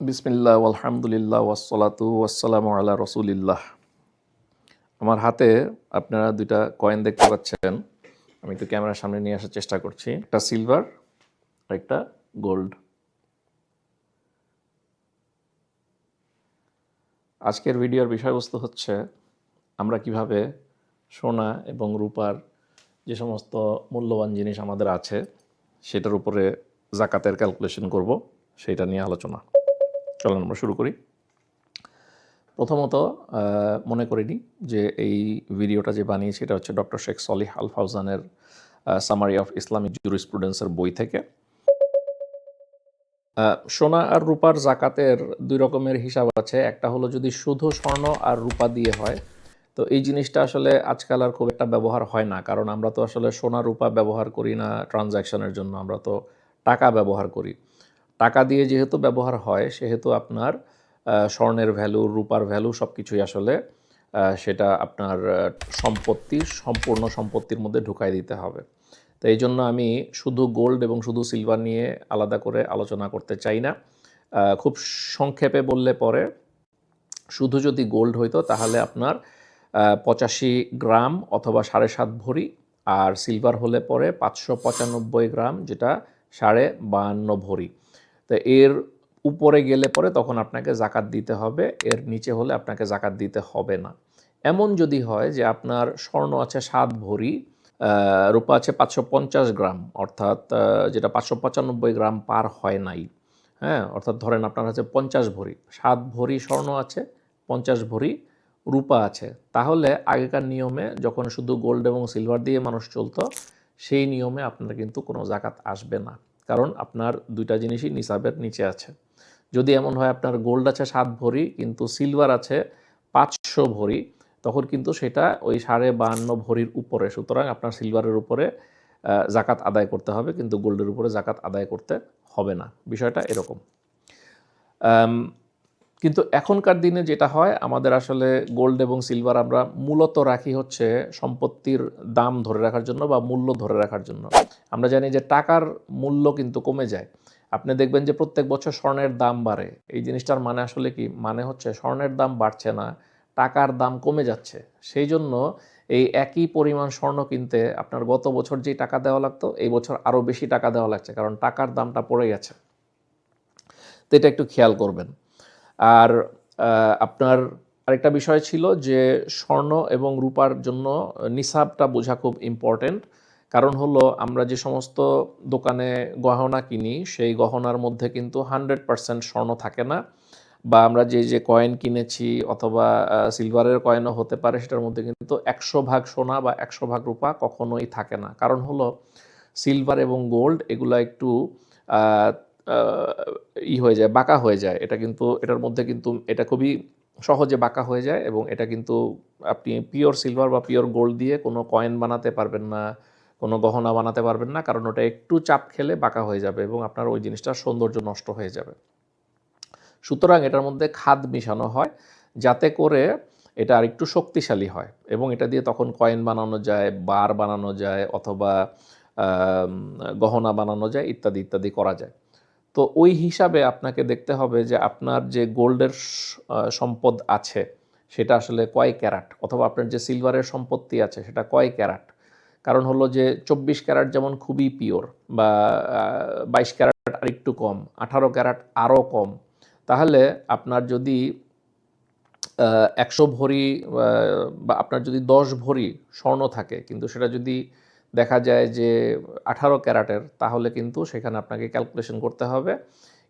বিসমিল্লাহ, আলহামদুলিল্লাহ, ওয়াসসালাতু ওয়াসসালামু আলা রসুলিল্লাহ। আমার হাতে আপনারা দুইটা কয়েন দেখতে পাচ্ছেন। আমি একটু ক্যামেরার সামনে নিয়ে আসার চেষ্টা করছি। একটা সিলভার একটা গোল্ড আজকের ভিডিওর বিষয়বস্তু হচ্ছে, আমরা কীভাবে সোনা এবং রূপার যে সমস্ত মূল্যবান জিনিস আমাদের আছে, সেটার উপরে জাকাতের ক্যালকুলেশন করব, সেটা নিয়ে আলোচনা। চলেন আমরা শুরু করি। প্রথমত মনে করিনি যে এই ভিডিওটা যে বানিয়েছি, এটা হচ্ছে ডক্টর শেখ সলিহ আল ফাউজানের সামারি অফ ইসলামিক জুরিসপ্রুডেন্সের বই থেকে। সোনা আর রূপার জাকাতের দুই রকমের হিসাব আছে। একটা হলো যদি শুধু স্বর্ণ আর রূপা দিয়ে হয়, তো এই জিনিসটা আসলে আজকাল আর খুব একটা ব্যবহার হয় না। কারণ আমরা তো আসলে সোনা, রূপা ব্যবহার করি না ট্রানজ্যাকশনের জন্য আমরা তো টাকা ব্যবহার করি। টাকা দিয়ে যেহেতু ব্যবহার হয়, সেহেতু আপনার স্বর্ণের ভ্যালু রূপার ভ্যালু সব কিছুই আসলে সেটা আপনার সম্পত্তি, সম্পূর্ণ সম্পত্তির মধ্যে ঢুকাই দিতে হবে। তো এই জন্য আমি শুধু গোল্ড এবং শুধু সিলভার নিয়ে আলাদা করে আলোচনা করতে চাই না। খুব সংক্ষেপে বললে পরে, শুধু যদি গোল্ড হইতো তাহলে আপনার পঁচাশি গ্রাম অথবা সাড়ে সাত ভরি, আর সিলভার হলে পরে পাঁচশো পঁচানব্বই গ্রাম, যেটা সাড়ে বাহান্ন ভরি। তো এর উপরে গেলে পরে তখন আপনাকে জাকাত দিতে হবে, এর নিচে হলে আপনাকে জাকাত দিতে হবে না। এমন যদি হয় যে আপনার স্বর্ণ আছে সাত ভরি রূপা আছে পাঁচশো পঞ্চাশ গ্রাম, অর্থাৎ যেটা পাঁচশো পঁচানব্বই গ্রাম পার হয় নাই হ্যাঁ? অর্থাৎ ধরেন আপনার আছে পঞ্চাশ ভরি, সাত ভরি স্বর্ণ আছে, পঞ্চাশ ভরি রূপা আছে, তাহলে আগেকার নিয়মে যখন শুধু গোল্ড এবং সিলভার দিয়ে মানুষ চলতো, সেই নিয়মে আপনার কিন্তু কোনো জাকাত আসবে না। কারণ আপনার দুইটা জিনিসই নিসাবের নিচে আছে। যদি এমন হয় আপনার গোল্ড আছে সাত ভরি, কিন্তু সিলভার আছে পাঁচশো ভরি, তখন কিন্তু সেটা ওই সাড়ে বাহান্ন ভরির উপরে, সুতরাং আপনার সিলভারের উপরে জাকাত আদায় করতে হবে, কিন্তু গোল্ডের উপরে জাকাত আদায় করতে হবে না। বিষয়টা এরকম। কিন্তু এখনকার দিনে যেটা হয়, আমাদের আসলে গোল্ড এবং সিলভার আমরা মূলত রাখি হচ্ছে সম্পত্তির দাম ধরে রাখার জন্য বা মূল্য ধরে রাখার জন্য। আমরা জানি যে টাকার মূল্য কিন্তু কমে যায়। আপনি দেখবেন যে প্রত্যেক বছর স্বর্ণের দাম বাড়ে। এই জিনিসটার মানে আসলে কি? মানে হচ্ছে স্বর্ণের দাম বাড়ছে না, টাকার দাম কমে যাচ্ছে। সেই জন্য এই একই পরিমাণ স্বর্ণ কিনতে আপনার গত বছর যেই টাকা দেওয়া লাগতো, এই বছর আরও বেশি টাকা দেওয়া লাগছে, কারণ টাকার দামটা পড়ে গেছে। তো এটা একটু খেয়াল করবেন। আর আপনার আরেকটা বিষয় ছিল যে স্বর্ণ এবং রূপার জন্য নিসাবটা বোঝা খুব ইম্পর্ট্যান্ট কারণ হলো আমরা যে সমস্ত দোকানে গহনা কিনি, সেই গহনার মধ্যে কিন্তু হান্ড্রেড পারসেন্ট স্বর্ণ থাকে না। বা আমরা যে যে কয়েন কিনেছি অথবা সিলভারের কয়েনও হতে পারে, সেটার মধ্যে কিন্তু একশো ভাগ সোনা বা একশো ভাগ রূপা কখনোই থাকে না। কারণ হলো সিলভার এবং গোল্ড এগুলো একটু ই হয়ে যায়, বাঁকা হয়ে যায়। এটা কিন্তু, এটার মধ্যে কিন্তু, এটা খুবই সহজে বাঁকা হয়ে যায় এবং এটা কিন্তু আপনি পিওর সিলভার বা পিওর গোল্ড দিয়ে কোনো কয়েন বানাতে পারবেন না, কোনো গহনা বানাতে পারবেন না, কারণ ওটা একটু চাপ খেলে বাঁকা হয়ে যাবে এবং আপনার ওই জিনিসটার সৌন্দর্য নষ্ট হয়ে যাবে। সুতরাং এটার মধ্যে খাদ মিশানো হয়, যাতে করে এটা আরেকটু শক্তিশালী হয় এবং এটা দিয়ে তখন কয়েন বানানো যায় বার বানানো যায় অথবা গহনা বানানো যায়, ইত্যাদি ইত্যাদি করা যায়। তো ওই হিসাবে আপনাকে দেখতে হবে যে আপনার যে গোল্ডের সম্পদ আছে, সেটা আসলে কয় ক্যারাট? অথবা আপনার যে সিলভারের সম্পত্তি আছে, সেটা কয় ক্যারাট? কারণ হলো যে চব্বিশ ক্যারাট যেমন খুবই পিওর বা বাইশ ক্যারাট আর একটু কম, আঠারো ক্যারাট আরও কম, তাহলে আপনার যদি একশো ভরি বা আপনার যদি দশ ভরি স্বর্ণ থাকে, কিন্তু সেটা যদি দেখা যায় যে আঠারো ক্যারাটের, তাহলে কিন্তু সেখানে আপনাকে ক্যালকুলেশন করতে হবে।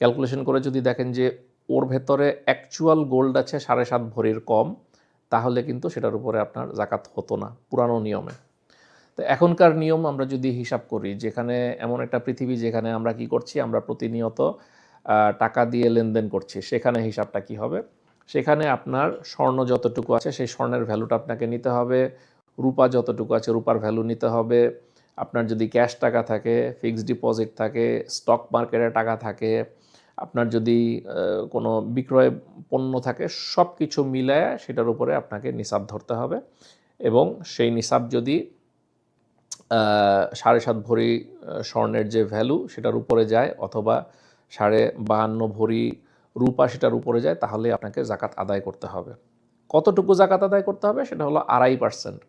ক্যালকুলেশন করে যদি দেখেন যে ওর ভেতরে অ্যাকচুয়াল গোল্ড আছে সাড়ে সাত ভরির কম, তাহলে কিন্তু সেটার উপরে আপনার জাকাত হতো না পুরানো নিয়মে। তো এখনকার নিয়ম আমরা যদি হিসাব করি, যেখানে এমন একটা পৃথিবী যেখানে আমরা কি করছি, আমরা প্রতিনিয়ত টাকা দিয়ে লেনদেন করছি, সেখানে হিসাবটা কি হবে? সেখানে আপনার স্বর্ণ যতটুকু আছে, সেই স্বর্ণের ভ্যালুটা আপনাকে নিতে হবে। রূপা যতটুকু আছে, রূপার ভ্যালু নিতে হবে। আপনার যদি ক্যাশ টাকা থাকে ফিক্সড ডিপোজিট থাকে স্টক মার্কেটে টাকা থাকে, আপনার যদি কোনো বিক্রয় পণ্য থাকে সব কিছু মিলায় সেটার উপরে আপনাকে নিসাব ধরতে হবে। এবং সেই নিসাব যদি সাড়ে সাত ভরি স্বর্ণের যে ভ্যালু সেটার উপরে যায় অথবা সাড়ে বাহান্ন ভরি রূপা সেটার উপরে যায়, তাহলে আপনাকে জাকাত আদায় করতে হবে। কতটুকু জাকাত আদায় করতে হবে? সেটা হলো আড়াই পার্সেন্ট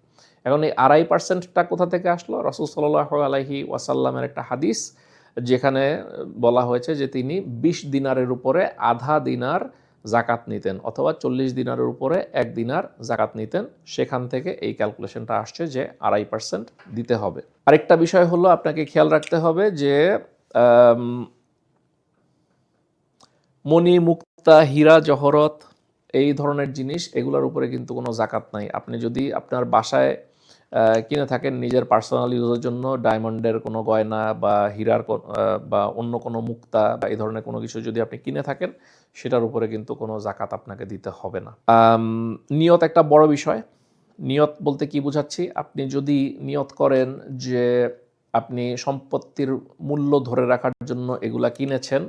এখন এই আড়াই পার্সেন্টটা কোথা থেকে আসলো? রসুল সাল্লাহ আলাইহি ওয়াসাল্লামের একটা হাদিস, যেখানে বলা হয়েছে যে তিনি বিশ দিনারের উপরে আধা দিনার জাকাত নিতেন অথবা চল্লিশ দিনারের উপরে এক দিনার জাকাত নিতেন। সেখান থেকে এই ক্যালকুলেশনটা আসছে যে আড়াই পার্সেন্ট দিতে হবে। আরেকটা বিষয় হলো আপনাকে খেয়াল রাখতে হবে যে মণি মুক্তা হীরা, জহরত এই ধরনের জিনিস এগুলোর উপরে কিন্তু কোনো জাকাত নাই। আপনি যদি আপনার বাসায় কিনে থাকেন নিজের পার্সোনাল ইউজের জন্য ডায়মন্ডের কোনো গয়না বা হীরার বা অন্য কোনো মুক্তা বা এই ধরনের কোনো কিছু যদি আপনি কিনে থাকেন, সেটার উপরে কিন্তু কোনো জাকাত আপনাকে দিতে হবে না। নিয়ত একটা বড় বিষয়। নিয়ত বলতে কি বোঝাচ্ছি? আপনি যদি নিয়ত করেন যে আপনি সম্পত্তির মূল্য ধরে রাখার জন্য এগুলা কিনেছেন,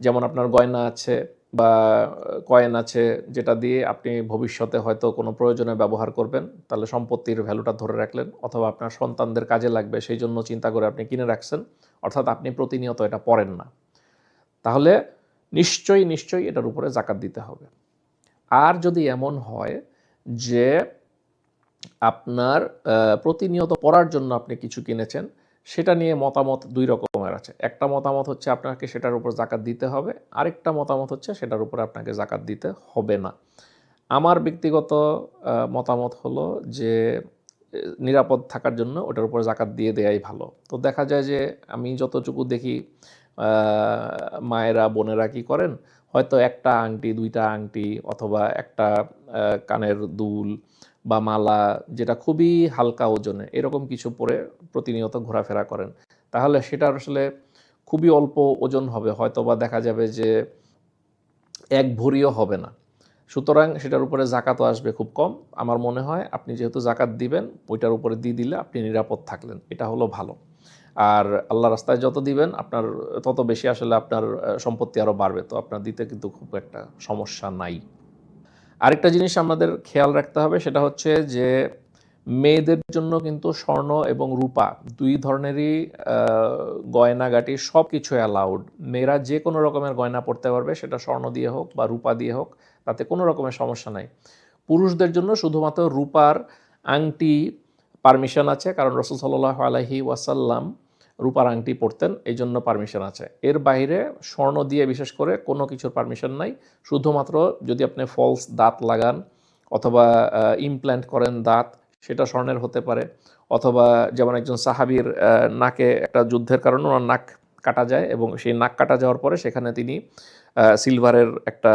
যেমন আপনার গয়না আছে বা কয়েন আছে যেটা দিয়ে আপনি ভবিষ্যতে হয়তো কোনো প্রয়োজনে ব্যবহার করবেন, তাহলে সম্পত্তির ভ্যালুটা ধরে রাখলেন অথবা আপনার সন্তানদের কাজে লাগবে, সেই জন্য চিন্তা করে আপনি কিনে রাখছেন, অর্থাৎ আপনি প্রতিনিয়ত এটা পড়েন না। তাহলে নিশ্চয়ই নিশ্চয়ই এটার উপরে জাকাত দিতে হবে। আর যদি এমন হয় যে আপনার প্রতিনিয়ত পড়ার জন্য আপনি কিছু কিনেছেন, সেটা নিয়ে মতামত দুই রকমের আছে। একটা মতামত হচ্ছে আপনাকে সেটার উপর জাকাত দিতে হবে, আরেকটা মতামত হচ্ছে সেটার উপরে আপনাকে জাকাত দিতে হবে না। আমার ব্যক্তিগত মতামত হলো যে নিরাপদ থাকার জন্য ওটার উপর জাকাত দিয়ে দেয়াই ভালো। তো দেখা যায় যে, আমি যতটুকু দেখি মায়েরা, বোনেরা কি করেন, হয়তো একটা আংটি, দুইটা আংটি অথবা একটা কানের দুল বা মালা, যেটা খুবই হালকা ওজনে এরকম কিছু পরে প্রতিনিয়ত ঘোরাফেরা করেন। তাহলে সেটা আসলে খুবই অল্প ওজন হবে হয়তো বা দেখা যাবে যে এক ভরিও হবে না। সুতরাং সেটার উপরে জাকাতও আসবে খুব কম। আমার মনে হয় আপনি যেহেতু জাকাত দিবেন, ওইটার উপরে দিয়ে দিলে আপনি নিরাপদ থাকলেন। এটা হলো ভালো। আর আল্লাহ রাস্তায় যত দিবেন, আপনার তত বেশি আসলে আপনার সম্পত্তি আরও বাড়বে। তো আপনার দিতে কিন্তু খুব একটা সমস্যা নাই। আরেকটা জিনিস আমাদের খেয়াল রাখতে হবে, সেটা হচ্ছে যে মেয়েদের জন্য কিন্তু স্বর্ণ এবং রূপা দুই ধরনেরই গয়নাগাটি সব কিছু অ্যালাউড মেয়েরা যে কোনো রকমের গয়না পরতে পারবে, সেটা স্বর্ণ দিয়ে হোক বা রূপা দিয়ে হোক, তাতে কোনো রকমের সমস্যা নাই। পুরুষদের জন্য শুধুমাত্র রূপার আংটি পারমিশন আছে, কারণ রসুল সাল্লাহ আলহি ওয়াসাল্লাম রূপার আংটি পরতেন এই জন্য পারমিশন আছে। এর বাইরে স্বর্ণ দিয়ে বিশেষ করে কোনো কিছুর পারমিশন নাই। শুধুমাত্র যদি আপনি ফলস দাঁত লাগান অথবা ইমপ্ল্যান্ট করেন দাঁত সেটা স্বর্ণের হতে পারে। অথবা যেমন একজন সাহাবির নাকে একটা যুদ্ধের কারণে ওনার নাক কাটা যায় এবং সেই নাক কাটা যাওয়ার পরে সেখানে তিনি সিলভারের একটা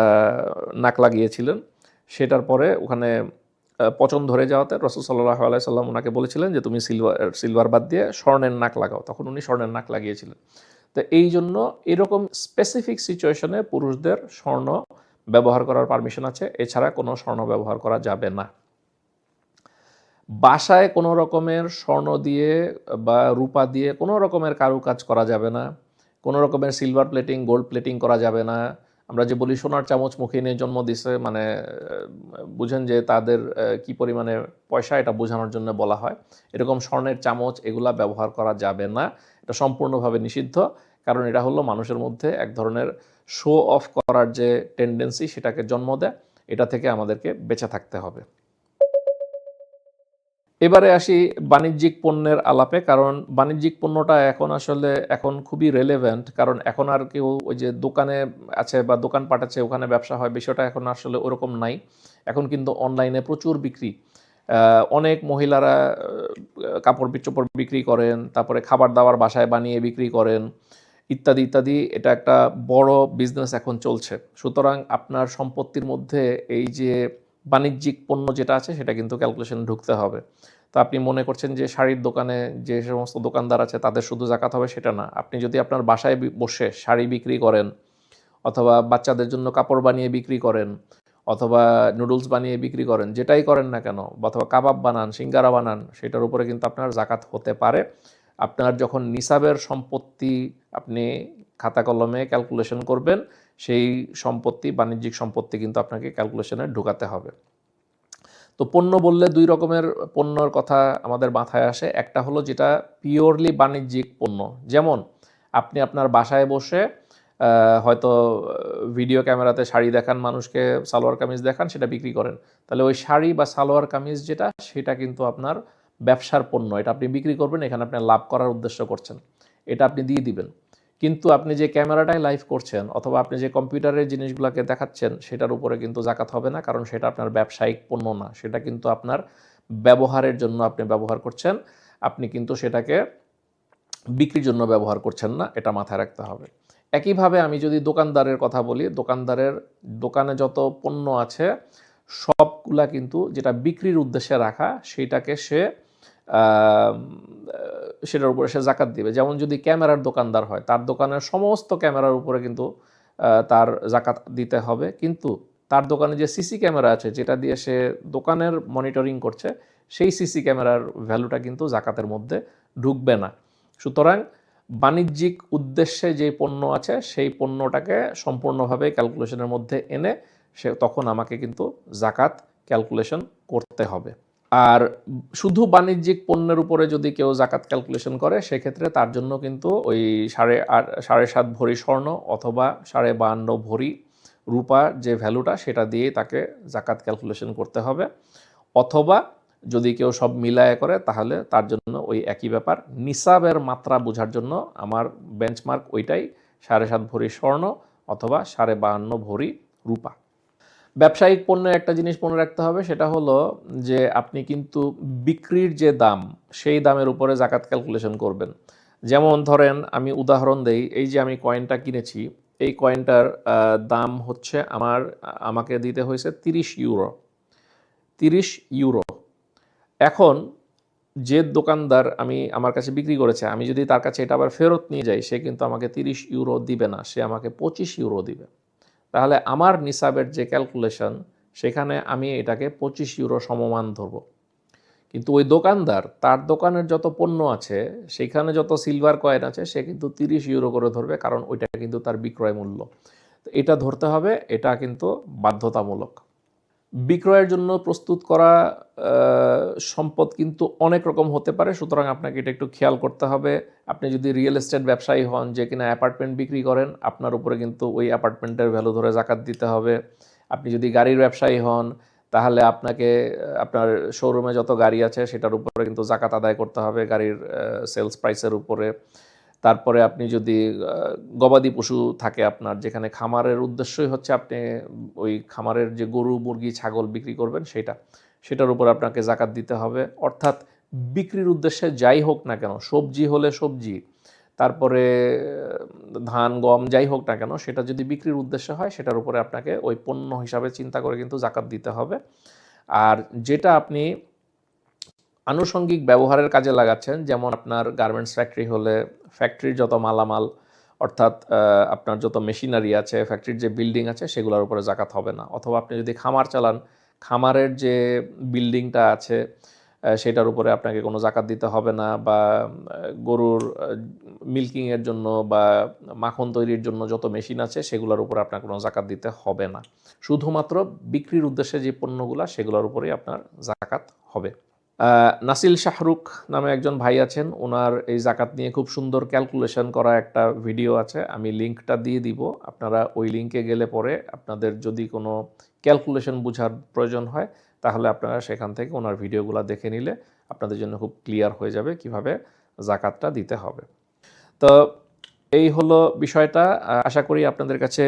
নাক লাগিয়েছিলেন। সেটার পরে ওখানে পচন ধরে যাওয়াতে রসুল সাল্লাহ আলাইসাল্লাম ওনাকে বলেছিলেন যে, তুমি সিলভার সিলভার বাদ দিয়ে স্বর্ণের নাক লাগাও। তখন উনি স্বর্ণের নাক লাগিয়েছিলেন। তো এই জন্য এরকম স্পেসিফিক সিচুয়েশনে পুরুষদের স্বর্ণ ব্যবহার করার পারমিশন আছে। এছাড়া কোনো স্বর্ণ ব্যবহার করা যাবে না। বাসায় কোনো রকমের স্বর্ণ দিয়ে বা রূপা দিয়ে কোনো রকমের কারুকাজ করা যাবে না, কোনো রকমের সিলভার প্লেটিং গোল্ড প্লেটিং করা যাবে না। আমরা যে বলি সোনার চামচ মুখে নিয়ে জন্ম দিছে মানে বুঝেন যে তাদের কি পরিমাণে পয়সা এটা বোঝানোর জন্য বলা হয়। এরকম স্বর্ণের চামচ এগুলা ব্যবহার করা যাবে না। এটা সম্পূর্ণভাবে নিষিদ্ধ, কারণ এটা হলো মানুষের মধ্যে এক ধরনের শো অফ করার যে টেন্ডেন্সি সেটাকে জন্ম দেয়, এটা থেকে আমাদেরকে বেঁচে থাকতে হবে। এবারে আসি বাণিজ্যিক পণ্যের আলাপে, কারণ বাণিজ্যিক পণ্যটা এখন আসলে এখন খুবই রেলেভেন্ট কারণ এখন আর কেউ ওই যে দোকানে আছে বা দোকানপাট আছে, ওখানে ব্যবসা হয়, বিষয়টা এখন আসলে ওরকম নাই। এখন কিন্তু অনলাইনে প্রচুর বিক্রি। অনেক মহিলারা কাপড় চোপড় বিক্রি করেন, তারপরে খাবার দাবার বাসায় বানিয়ে বিক্রি করেন, ইত্যাদি ইত্যাদি। এটা একটা বড় বিজনেস এখন চলছে। সুতরাং আপনার সম্পত্তির মধ্যে এই যে বাণিজ্যিক পণ্য যেটা আছে সেটা কিন্তু ক্যালকুলেশনে ঢুকতে হবে। তো আপনি মনে করছেন যে শাড়ির দোকানে যে সমস্ত দোকানদার আছে তাদের শুধু জাকাত হবে সেটা না। আপনি যদি আপনার বাসায় বসে শাড়ি বিক্রি করেন অথবা বাচ্চাদের জন্য কাপড় বানিয়ে বিক্রি করেন অথবা নুডলস বানিয়ে বিক্রি করেন, যেটাই করেন না কেন, অথবা কাবাব বানান, সিঙ্গারা বানান, সেটার উপরে কিন্তু আপনার জাকাত হতে পারে। আপনার যখন নিসাবের সম্পত্তি আপনি খাতা কলমে ক্যালকুলেশন করবেন, সেই সম্পত্তি, বাণিজ্যিক সম্পত্তি কিন্তু আপনাকে ক্যালকুলেশনে ঢুকাতে হবে। তো পণ্য বললে দুই রকমের পণ্যর কথা আমাদের মাথায় আসে। একটা হলো যেটা পিওরলি বাণিজ্যিক পণ্য। যেমন আপনি আপনার বাসায় বসে হয়তো ভিডিও ক্যামেরাতে শাড়ি দেখান, মানুষকে সালোয়ার কামিজ দেখান, সেটা বিক্রি করেন। তাহলে ওই শাড়ি বা সালোয়ার কামিজ যেটা, সেটা কিন্তু আপনার ব্যবসার পণ্য, এটা আপনি বিক্রি করবেন, এখানে আপনি লাভ করার উদ্দেশ্য করছেন, এটা আপনি দিয়ে দিবেন। কিন্তু আপনি যে ক্যামেরাটায় লাইভ করছেন অথবা আপনি যে কম্পিউটারের জিনিসগুলোকে দেখাচ্ছেন, সেটার উপরে কিন্তু জাকাত হবে না, কারণ সেটা আপনার ব্যবসায়িক পণ্য না, সেটা কিন্তু আপনার ব্যবহারের জন্য আপনি ব্যবহার করছেন, আপনি কিন্তু সেটাকে বিক্রির জন্য ব্যবহার করছেন না, এটা মাথায় রাখতে হবে। একইভাবে আমি যদি দোকানদারের কথা বলি, দোকানদারের দোকানে যত পণ্য আছে, সবগুলা কিন্তু যেটা বিক্রির উদ্দেশ্যে রাখা সেইটাকে সে সেটার উপরে সে জাকাত দিবে। যেমন যদি ক্যামেরার দোকানদার হয়, তার দোকানের সমস্ত ক্যামেরার উপরে কিন্তু তার জাকাত দিতে হবে। কিন্তু তার দোকানে যে সিসি ক্যামেরা আছে, যেটা দিয়ে সে দোকানের মনিটরিং করছে, সেই সিসি ক্যামেরার ভ্যালুটা কিন্তু জাকাতের মধ্যে ঢুকবে না। সুতরাং বাণিজ্যিক উদ্দেশ্যে যে পণ্য আছে, সেই পণ্যটাকে সম্পূর্ণভাবে ক্যালকুলেশনের মধ্যে এনে সে তখন আমাকে কিন্তু জাকাত ক্যালকুলেশন করতে হবে। আর শুধু বাণিজ্যিক পণ্যের উপরে যদি কেউ জাকাত ক্যালকুলেশন করে, সেক্ষেত্রে তার জন্য কিন্তু ওই সাড়ে আট, সাড়ে সাত ভরি স্বর্ণ অথবা সাড়ে বাহান্ন ভরি রূপা যে ভ্যালুটা সেটা দিয়ে তাকে জাকাত ক্যালকুলেশন করতে হবে। অথবা যদি কেউ সব মিলায় করে, তাহলে তার জন্য ওই একই ব্যাপার। নিসাবের মাত্রা বোঝার জন্য আমার বেঞ্চমার্ক ওইটাই সাড়ে সাত ভরি স্বর্ণ অথবা সাড়ে বাহান্ন ভরি রূপা। ব্যবসায়িক পণ্যের একটা জিনিস মনে রাখতে হবে, সেটা হলো যে আপনি কিন্তু বিক্রির যে দাম, সেই দামের উপরে জাকাত ক্যালকুলেশন করবেন। যেমন ধরেন আমি উদাহরণ দেই, এই যে আমি কয়েনটা কিনেছি, এই কয়েনটার দাম হচ্ছে আমার, আমাকে দিতে হয়েছে তিরিশ ইউরো তিরিশ ইউরো এখন যে দোকানদার আমি আমার কাছে বিক্রি করেছে, আমি যদি তার কাছে এটা আবার ফেরত নিয়ে যাই, সে কিন্তু আমাকে তিরিশ ইউরো দিবে না, সে আমাকে পঁচিশ ইউরো দিবে। তাহলে আমার নিসাবের যে ক্যালকুলেশন, সেখানে আমি এটাকে পঁচিশ ইউরো সমমান ধরব। কিন্তু ওই দোকানদার, তার দোকানের যত পণ্য আছে, সেখানে যত সিলভার কয়েন আছে, সে কিন্তু তিরিশ ইউরো করে ধরবে, কারণ ওইটা কিন্তু তার বিক্রয় মূল্য। এটা ধরতে হবে, এটা কিন্তু বাধ্যতামূলক। বিক্রয়ের জন্য প্রস্তুত করা সম্পদ কিন্তু অনেক রকম হতে পারে। সুতরাং আপনাকে এটা একটু খেয়াল করতে হবে। আপনি যদি রিয়েল এস্টেট ব্যবসায়ী হন, যে কিনা অ্যাপার্টমেন্ট বিক্রি করেন, আপনার উপরে কিন্তু ওই অ্যাপার্টমেন্টের ভ্যালু ধরে জাকাত দিতে হবে। আপনি যদি গাড়ির ব্যবসায়ী হন, তাহলে আপনাকে, আপনার শোরুমে যত গাড়ি আছে, সেটার উপরে কিন্তু জাকাত আদায় করতে হবে গাড়ির সেলস প্রাইসের উপরে। তারপরে আপনি যদি গবাদি পশু থাকে আপনার, যেখানে খামারের উদ্দেশ্যই হচ্ছে আপনি ওই খামারের যে গরু, মুরগি, ছাগল বিক্রি করবেন সেটা, সেটার উপর আপনাকে জাকাত দিতে হবে। অর্থাৎ বিক্রির উদ্দেশ্যে যাই হোক না কেন, সবজি হলে সবজি, তারপরে ধান, গম যাই হোক না কেন, সেটা যদি বিক্রির উদ্দেশ্যে হয়, সেটার উপরে আপনাকে ওই পণ্য হিসাবে চিন্তা করে কিন্তু জাকাত দিতে হবে। আর যেটা আপনি আনুষঙ্গিক ব্যবহারের কাজে লাগাচ্ছেন, যেমন আপনার গার্মেন্টস ফ্যাক্টরি হলে ফ্যাক্টরির যত মালামাল, অর্থাৎ আপনার যত মেশিনারি আছে ফ্যাক্টরির যে বিল্ডিং আছে, সেগুলোর উপরে জাকাত হবে না। অথবা আপনি যদি খামার চালান, খামারের যে বিল্ডিংটা আছে সেটার উপরে আপনাকে কোনো জাকাত দিতে হবে না বা গরুর মিল্কিংয়ের জন্য বা মাখন তৈরির জন্য যত মেশিন আছে, সেগুলোর উপরে আপনার কোনো জাকাত দিতে হবে না। শুধুমাত্র বিক্রির উদ্দেশ্যে যে পণ্যগুলো, সেগুলোর উপরেই আপনার জাকাত হবে। নাসিল শাহরুখ নামে একজন ভাই আছেন। ওনার এই জাকাত নিয়ে খুব সুন্দর ক্যালকুলেশন করা একটা ভিডিও আছে। আমি লিঙ্কটা দিয়ে দিব। আপনারা ওই লিঙ্কে গেলে পরে আপনাদের যদি কোনো ক্যালকুলেশন বোঝার প্রয়োজন হয়, তাহলে আপনারা সেখান থেকে ওনার ভিডিওগুলো দেখে নিলে আপনাদের জন্য খুব ক্লিয়ার হয়ে যাবে কীভাবে জাকাতটা দিতে হবে। তো এই হলো বিষয়টা। আশা করি আপনাদের কাছে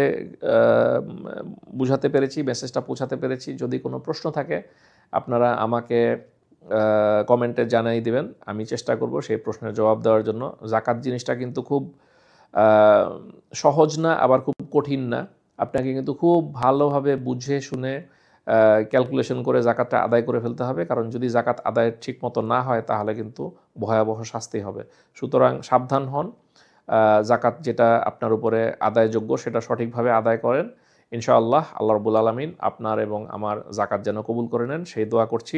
বুঝাতে পেরেছি মেসেজটা পৌঁছাতে পেরেছি। যদি কোনো প্রশ্ন থাকে, আপনারা আমাকে কমেন্টে জানাই দিবেন। আমি চেষ্টা করব সেই প্রশ্নের জবাব দেওয়ার জন্য। জাকাত জিনিসটা কিন্তু খুব সহজ না, আবার খুব কঠিন না। আপনাকে কিন্তু খুব ভালোভাবে বুঝে শুনে ক্যালকুলেশন করে জাকাতটা আদায় করে ফেলতে হবে। কারণ যদি জাকাত আদায় ঠিক মতো না হয়, তাহলে কিন্তু ভয়াবহ শাস্তি হবে। সুতরাং সাবধান হন। জাকাত যেটা আপনার উপরে আদায়যোগ্য, সেটা সঠিকভাবে আদায় করেন। ইনশাআল্লাহ, আল্লাহ রবুল আলমিন আপনার এবং আমার জাকাত যেন কবুল করে নেন। সেই দোয়া করছি।